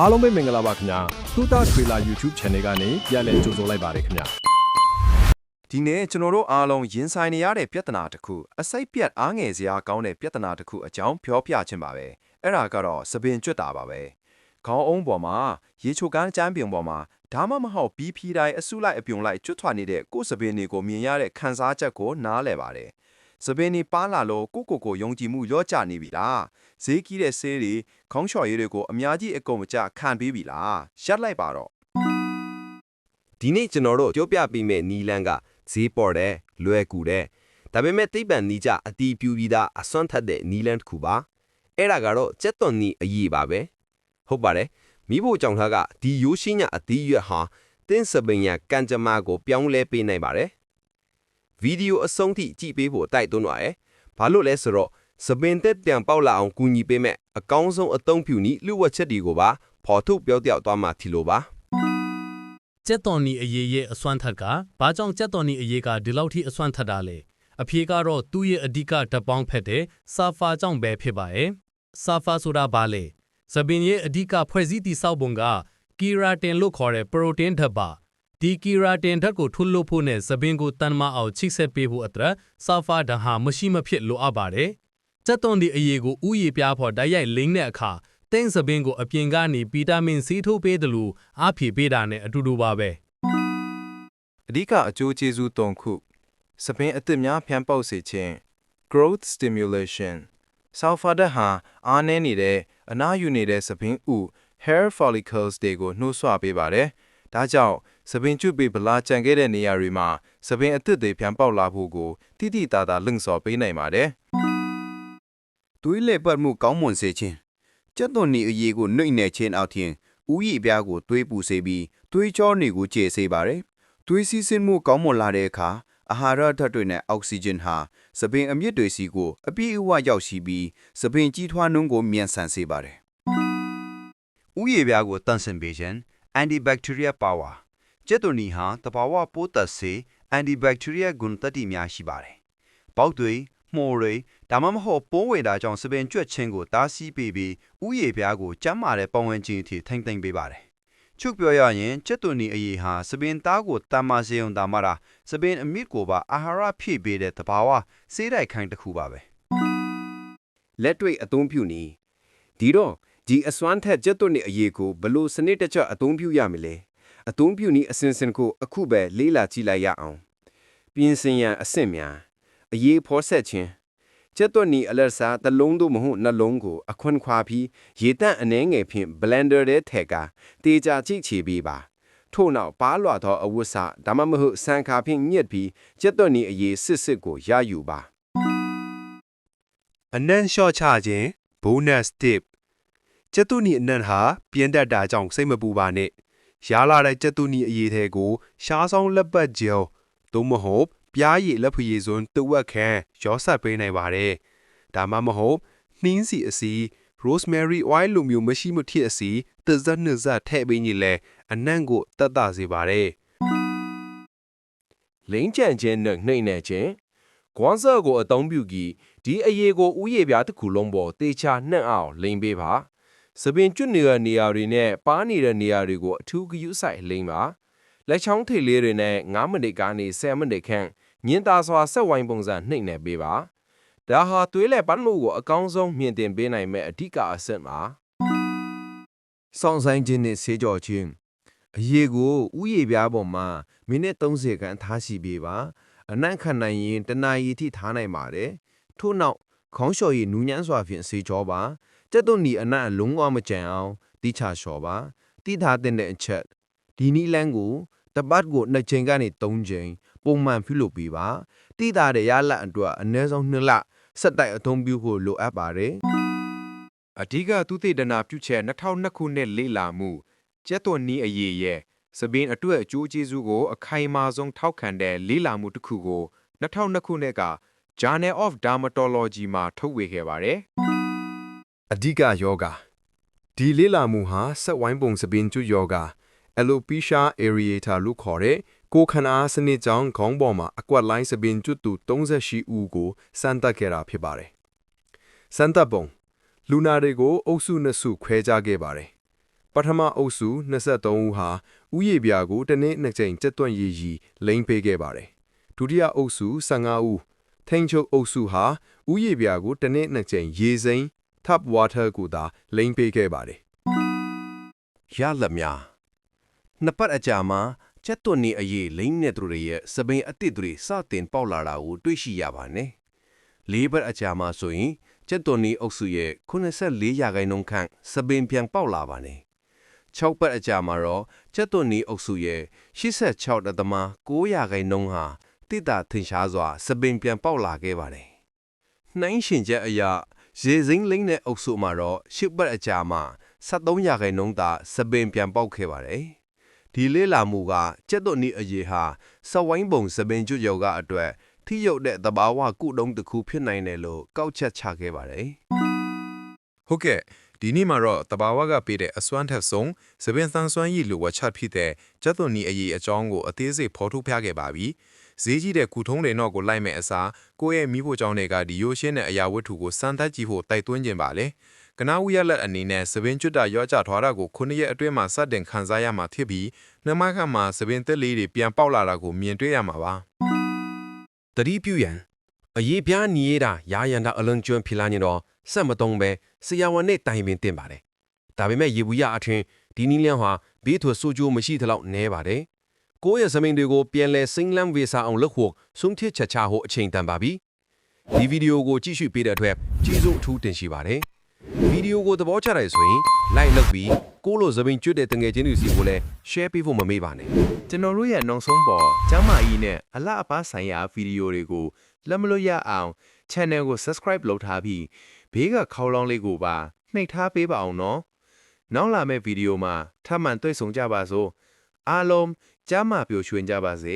အားလုံးပဲမင်္ဂလာပါခင်ဗျာထူတာထွေလာ YouTube Channel ကနေပြန်လည်ကြိုဆိုလိုက်ပါတယ်ခင်ဗျာဒီနေ့ကျွန်တော်တို့အားလုံးရင်ဆိုင်နေရတဲ့ပြဿနာတစ်ခုအစိတ်ပြတ်အားငယ်စရာကောင်းတဲ့ပြဿနာတစ်ခုအကြောင်းပြောပြခြင်းပါပဲအဲ့ဒါကတော့သပင်ကျွတ်တာပါပဲခေါင်းအုံးပေါ်မှာရေချိုကန်းအချမ်းပြုံပေါ်မှာဒါမှမဟုတ်ပြီးဖီတိုင်းအစုလိုက်အပြုံလိုက်ကျွတ်ထွာနေတဲ့ကိုယ်သပင်တွေကိုမြင်ရတဲ့ခံစားချက်ကိုနားလည်ပါတယ် သပင်တွေပါလာလို့ကိုကိုကိုယုံကြည်မှုလော့ကျနေပြီလားဈေးကြီးတဲ့ဆေးတွေခေါင်းလျှော်ရည်တွေကိုအများကြီးအကုန်မကျခံပေးပြီလားရှက်လိုက်ပါတော့ဒီနေ့ကျွန်တော်တို့ပြောပြပေးမယ့်နီလန်းကဈေးပေါ်တဲ့လွယ်ကူတဲ့ဒါပေမဲ့သိပ္ပံနီးကြအတီးပြူပြီးသားအစွမ်းထက်တဲ့နီလန်းတစ်ခုပါအဲ့ဒါကတော့ကြက်သွန်နီအရေးပါပဲဟုတ်ပါတယ်မိဖို့ကြောင့်ထားကဒီရိုးရှင်းညာအတီးရွက်ဟာတင်းစပင်ရကန်ကြမာကိုပြောင်းလဲပေးနိုင်ပါတယ် ဗီဒီယိုအဆုံးထိကြည့်ပေးဖို့တိုက်တွန်းပါရယ်ဘာလို့လဲဆိုတော့စပင်တက်ပြန်ပေါက်လာအောင်ကူညီပေးမဲ့အကောင်းဆုံးအသုံးပြုနည်းလူဝက်ချက်တွေကိုပါဖော်ထုတ်ပြောပြသွားမှထီလိုပါကြက်တော်နီအရေးရဲ့အစွမ်းထက်ကဘာကြောင့်ကြက်တော်နီအရေးကဒီလောက်ထိအစွမ်းထက်တာလဲအဖြေကတော့သူ့ရဲ့အဓိကဓာတ်ပေါင်းဖက်တဲ့ဆာဖာကြောင့်ပဲဖြစ်ပါရဲ့ဆာဖာဆိုတာဘာလဲသပင်ရဲ့အဓိကဖွဲ့စည်းတည်ဆောက်ပုံကကီရာတင်လို့ခေါ်တဲ့ပရိုတင်းဓာတ်ပါ ဒီကီရာတင်ဓာတ်ကိုထုတ်လုပ်ဖို့နဲ့သပင်ကိုတန်မအောင်ချိတ်ဆက်ပေးဖို့အတွက်ဆာဖာဓာတ်ဟာမရှိမဖြစ်လိုအပ်ပါတယ်ကြက်တော်နီအရေးကိုဥယျာဉ်ပြားဖို့တိုက်ရိုက်လိမ့်တဲ့အခါတင်းစပင်ကိုအပြင်ကနေဗီတာမင်စီထိုးပေးတယ်လို့အားဖြည့်ပေးတာနဲ့အတူတူပါပဲအဓိကအကျိုးကျေးဇူး၃ခုစပင်အသစ်များဖြန့်ပေါက်စေခြင်း growth stimulation ဆောက်ဖာဒတ်ဟာအားနည်းနေတဲ့အနားယူနေတဲ့စပင်ဥ hair follicles တွေကိုနှိုးဆွပေးပါတယ်။ ဒါကြောင့်စပင်ကျွတ်ပေဗလာကြံခဲ့တဲ့နေရာတွေမှာစပင်အသစ်တွေဖြန့်ပေါက်လာဖို့ကိုတိတိတသာလှုံ့ဆော်ပေးနိုင်ပါတယ်သွေးလေပတ်မှုကောင်းမွန်စေခြင်းကြက်သွန်နီအရေးကိုနှိမ့်နေခြင်းအောက်ထင်ဥယျာဉ်ပြားကိုသွေးပူစေပြီးသွေးကြောနေကိုကျေစေပါတယ်သွေးစီးဆင်းမှုကောင်းမွန်လာတဲ့အခါအာဟာရဓာတ်တွေနဲ့အောက်ဆီဂျင်ဟာစပင်အမြင့်တွေစီကိုအပြည့်အဝရောက်ရှိပြီးစပင်ကြီးထွားနှုန်းကိုမြန်ဆန်စေပါတယ်ဥယျာဉ်ပြားကိုတန့်စင်ပေးခြင်း antibacterial power ကြက်သွန်နီဟာတဘာဝပိုးသက်စေ antibacterial ဂုဏ်သတ္တိများရှိပါတယ်ပေါက်တွေမှုန်တွေဒါမှမဟုတ်ပိုးဝေတာကြောင့်စပင်ကြွက်ခြင်းကိုတားဆီးပေးပြီးဥယျာဉ်ပြားကိုကျန်းမာတဲ့ပတ်ဝန်းကျင်အထိထိမ့်သိမ့်ပေးပါတယ်။ချုပ်ပြောရရင်ကျက်သွန်နီအရေးဟာစပင်သားကိုတမ်းမာစေုံတာမှတာစပင်အမြင့်ကိုပါအာဟာရဖြည့်ပေးတဲ့တဘာဝစေးတိုက်ခိုင်းတစ်ခုပါပဲလက်တွေ့အသုံးပြုနည်းဒီတော့ ဒီအစွမ်းထက်ကြက်သွန်နေအရေးကိုဘလို့စနစ်တကျအသုံးပြုရမလဲအသုံးပြုနည်းအစဉ်စဉ်ကိုအခုပဲလေးလာကြည့်လိုက်ရအောင်ပြင်ဆင်ရန်အဆင့်များအရေးဖော်ဆက်ခြင်းကြက်သွန်နီအလက်စားတစ်လုံးသို့မဟုတ်နှလုံးကိုအခွင့်ခွာပြီးရေတန့်အနှဲငယ်ဖြင့် blender ထဲထည့်ကာတေချာကြည့်ချေပေးပါထို့နောက်ပါလွာသောအဝတ်စာဒါမှမဟုတ်ဆန်ခါဖြင့်ညှက်ပြီးကြက်သွန်နီအရေးစစ်စစ်ကိုရယူပါအနံ့လျှော့ချခြင်း bonus tip ကျက်တူနီအနံ့ဟာပြင်းတတ်တာကြောင့်စိတ်မပူပါနဲ့ရလာတဲ့ကျက်တူနီအရေးထဲကို ရှားဆောင်လက်ပတ်ဂျယ်သို့မဟုတ်ပြားရည်လက်ဖရည်စွန်းတဝက်ခန့်ရောဆက်ပေးနိုင်ပါတယ်ဒါမှမဟုတ်နှင်းစီအစီ rosemary oil လိုမျိုးမရှိမထစ်အစီသဇက်နှစ်ဇက်ထည့်ပေးရင်လည်းအနံ့ကိုတက်တာစေပါတယ်လိမ့်ကြံခြင်းနဲ့နှိမ့်နေခြင်းကွန်ဆာကိုအသုံးပြုပြီးဒီအရေးကိုဥယေပြားတစ်ခုလုံးပေါ်တေချာနှံ့အောင်လိမ့်ပေးပါ စပင်ကျွတ်နေတဲ့နေရာတွေနဲ့ပါးနေတဲ့နေရာတွေကိုအထူးဂရုစိုက်လိမ့်ပါလက်ချောင်းထိပ်လေးတွေနဲ့9မိနစ်ကနေ10မိနစ်ခန့်ညင်သာစွာဆက်ဝိုင်းပုံစံနှိမ့်နေပေးပါဒါဟာသွေးလက်ပန်းမှုကိုအကောင်းဆုံးမြင်တင်ပေးနိုင်မဲ့အဓိကအဆင့်ပါစောင့်ဆိုင်ခြင်းနဲ့ဆေးကြောခြင်းအရေးကိုဥယျာဉ်ပြားပေါ်မှာမိနစ်30ခန်းထားရှိပေးပါအနံ့ခံနိုင်ရင်တနာရီထိထားနိုင်ပါတယ်ထို့နောက်ခေါင်းလျှော်ရည်နူးညံ့စွာဖြင့်ဆေးကြောပါ ကြက်သွန်နီအနံ့အလုံးဝမကြံအောင်တိချလျှော်ပါတိထားတဲ့အချက်ဒီနီလန်းကိုတပတ်ကို2ချိန်ကနေ3ချိန်ပုံမှန်ပြုလုပ်ပေးပါတိတာတဲ့ရလက်အတွက်အနည်းဆုံး2လဆက်တိုက်အသုံးပြုဖို့လိုအပ်ပါတယ်အဓိကသူသေဒနာပြုချက်2002ခုနှစ်လေ့လာမှုကျက်သွန်နီးအရေးရဲ့စပင်အတွက်အကျိုးကျေးဇူးကိုအခိုင်အမာဆုံးထောက်ခံတဲ့လေ့လာမှုတစ်ခုကို2002ခုနှစ်က Journal of Dermatology မှာထုတ်ဝေခဲ့ပါတယ် အဓိကယောဂဒီလေးလာမှုဟာဆက်ဝိုင်းပုံစပင်ကျွတ်ယောဂ alopecia areata လို့ခေါ်တဲ့ကိုယ်ခန္ဓာစနစ်ကြောင့်ခေါင်းပေါ်မှာအကွက်လိုင်းစပင်ကျွတ်သူ38ဦးကိုစမ်းသပ်ခဲ့တာဖြစ်ပါတယ်။စမ်းသပ်ပုံလူနာတွေကိုအုပ်စုနှစ်စုခွဲခြားခဲ့ပါတယ်ပထမအုပ်စု23ဦးဟာဥယေပြာကိုတစ်နေ့နှစ်ကြိမ်ကျက်သွန့်ရည်ရည်လိမ့်ပေးခဲ့ပါတယ်ဒုတိယအုပ်စု15ဦးထိန်ချုပ်အုပ်စုဟာဥယေပြာကိုတစ်နေ့နှစ်ကြိမ်ရေစိမ်း tap water ကိုသာလိမ့်ပေးခဲ့ပါတယ်ရလက်များနှစ်ပတ်အကြာမှာကျက်သွန်နေအရေးလိမ့်နေသူတွေရဲ့စပင်အစ်စ်တွေစတင်ပေါက်လာတာကိုတွေ့ရှိရပါတယ်။လေးပတ်အကြာမှာဆိုရင်ကျက်သွန်နေအုပ်စုရဲ့84ရာခိုင်နှုန်းခန့်စပင်ပြန်ပေါက်လာပါတယ်။6ပတ်အကြာမှာတော့ကျက်သွန်နေအုပ်စုရဲ့86.9ရာခိုင်နှုန်းဟာတိတာထင်ရှားစွာစပင်ပြန်ပေါက်လာခဲ့ပါတယ်။နှိုင်းရှင်ချက်အရ ရေစိမ်းလိမ့်တဲ့အုပ်စုမှာတော့10ပတ်အကြာမှာ73ရာခိုင်နှုန်းသာစပင်ပြန်ပေါက်ခဲ့ပါတယ်။ဒီလေးလာမှုကကျက်သွန်နီအရေးဟာစဝိုင်းပုံစပင်ကျွတ်ယောဂအတွက်ထိရောက်တဲ့သဘာဝကုတုံးတစ်ခုဖြစ်နိုင်တယ်လို့ကောက်ချက်ချခဲ့ပါတယ်ဟုတ်ကဲ့ဒီနေ့မှာတော့တဘာဝကပေးတဲ့အစွမ်းထက်ဆုံးသပင်သန်စွမ်းရည်လိုဝချက်ဖြစ်တဲ့ကျက်သွန်နီအရေးအကြောင်းကိုအသေးစိတ်ဖော်ထုတ်ပြခဲ့ပါပြီ ဈေးကြီးတဲ့ကုထုံးတွေတော့ကိုလိုက်မဲ့အစားကိုယ့်ရဲ့မိဖို့ကြောင့်တွေကဒီရိုးရှင်းတဲ့အရာဝတ္ထုကိုစမ်းသပ်ကြည့်ဖို့တိုက်တွန်းခြင်းပါလေကနာဝီရလက်အနေနဲ့သပင်ကျွတ်တာရောကြထွားတာကိုခုနှစ်ရက်အတွင်းမှာစတင်ခံစားရမှာဖြစ်ပြီးနှမခန့်မှာသပင်သက်လေးတွေပြန်ပေါက်လာတာကိုမြင်တွေ့ရမှာပါတတိပြုရန်အရေးပြားညီရတာရာယန္တာအလွန်ကျွမ်းဖြစ်လာနေတော့စက်မတုံးပဲဆရာဝန်နဲ့တိုင်ပင်တင်ပါတယ်ဒါပေမဲ့ရေဘူးရအထင်ဒီနီလန်းဟာဘေးထွဆိုးကျိုးမရှိသလောက်နဲပါတယ် ကိုယ့်ရဲ့စမိန်တွေကိုပြန်လဲစိမ့်လန်းဝေစာအောင်လုပ်ဖို့ဆုံးဖြတ်ချက်ချဖို့အချိန်တန်ပါပြီဒီဗီဒီယိုကိုကြည့်ရှုပေးတဲ့အတွက်ကျေးဇူးအထူးတင်ရှိပါတယ်ဗီဒီယိုကိုသဘောကျတယ်ဆိုရင် like လုပ်ပြီးကိုလိုစပင်ကျွတ်တဲ့တငယ်ချင်းတွေစီကိုလည်း share ပေးဖို့မမေ့ပါနဲ့ကျွန်တော်တို့ရဲ့နောက်ဆုံးပေါ်ကျမ်းမာရေးနဲ့အလှအပဆိုင်ရာဗီဒီယိုတွေကိုလက်မလွတ်ရအောင် channel ကို subscribe လုပ်ထားပြီးဘေးကခေါင်းလောင်းလေးကိုပါနှိပ်ထားပေးပါအောင်နော်နောက်လာမယ့်ဗီဒီယိုမှာထပ်မံတွေ့ဆုံကြပါစို့အားလုံး ကျမ်းမာပျော်ရွှင်ကြပါစေ